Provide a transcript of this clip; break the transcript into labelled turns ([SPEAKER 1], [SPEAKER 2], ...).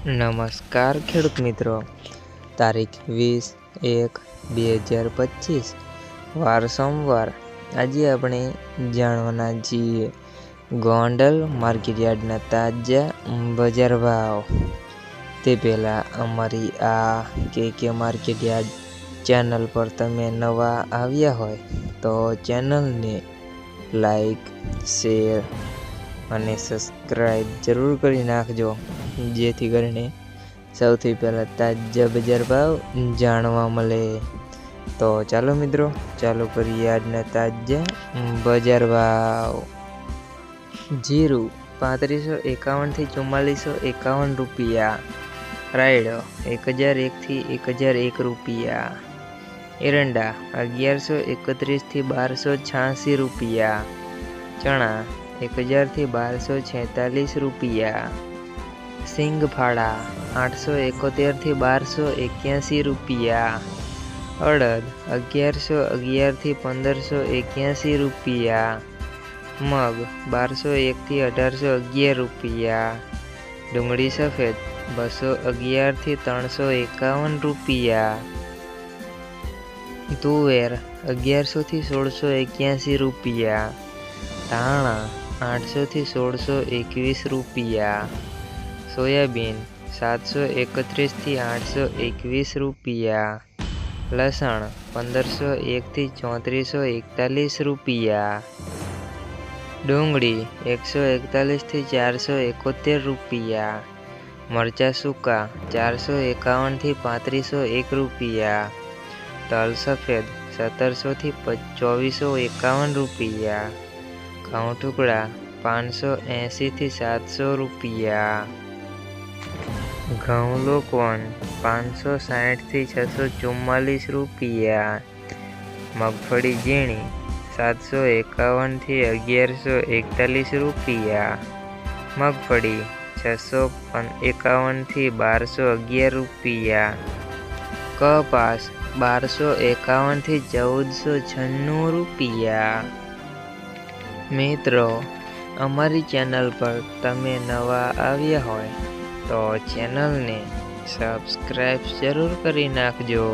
[SPEAKER 1] નમસ્કાર ખેડૂત મિત્રો. તારીખ વીસ એક બે હજાર પચીસ. વાર સોમવાર. આજે આપણે જાણવાના છીએ ગોંડલ માર્કેટયાર્ડના તાજા બજાર ભાવ. તે પહેલાં અમારી આ કે કે માર્કેટયાર્ડ ચેનલ પર તમે નવા આવ્યા હોય તો ચેનલને લાઈક, શેર અને સબસ્ક્રાઈબ જરૂર કરી નાખજો. જેથી કરીને સૌથી પહેલાં તાજા બજાર ભાવ જાણવા મળે. તો ચાલો મિત્રો, ચાલુ કરીએ આજના તાજા બજાર ભાવ. જીરું પાંત્રીસો એકાવનથી ચુમ્માલીસો એકાવન રૂપિયા. રાયડો એક હજાર એકથી એક હજાર એક રૂપિયા. એરંડા અગિયારસો એકત્રીસથી બારસો છ્યાસી રૂપિયા. ચણા એક હજારથી બારસો છેતાલીસ રૂપિયા. સિંગફાળા, આઠસો એકોતેરથી બારસો એક્યાસી રૂપિયા. અડદ, અગિયારસો અગિયારથી પંદરસો એક્યાસી રૂપિયા. મગ, બારસો એકથી અઢારસો અગિયાર રૂપિયા. ડુંગળી સફેદ, બસો અગિયારથી ત્રણસો એકાવન રૂપિયા. તુવેર અગિયારસોથી સોળસો એક્યાસી રૂપિયા. ધાણા આઠસોથી સોળસો એકવીસ રૂપિયા. સોયાબીન સાતસો એકત્રીસથી આઠસો એકવીસ રૂપિયા. લસણ પંદરસો એકથી ચોત્રીસો એકતાલીસ રૂપિયા. ડુંગળી એકસો એકતાલીસથી ચારસો એકોતેર રૂપિયા. મરચાં સૂકા ચારસો એકાવનથી પાંત્રીસો એક રૂપિયા. તલ સફેદ સત્તરસોથી ચોવીસો એકાવન રૂપિયા. ઘઉં ટુકડા પાંચસો એંશીથી સાતસો રૂપિયા. ઘઉં લોકવન પાંચસો સાઠથી છસો ચુમ્માલીસ રૂપિયા. મગફળી ઝીણી સાતસો એકાવનથી અગિયારસો એકતાલીસ રૂપિયા. મગફળી છસો એકાવનથી બારસો અગિયાર રૂપિયા. કપાસ બારસો એકાવનથી ચૌદસો છન્નું રૂપિયા. મિત્રો, અમારી ચેનલ પર તમે નવા આવ્યા હોય તો ચેનલને સબસ્ક્રાઈબ જરૂર કરી નાખજો.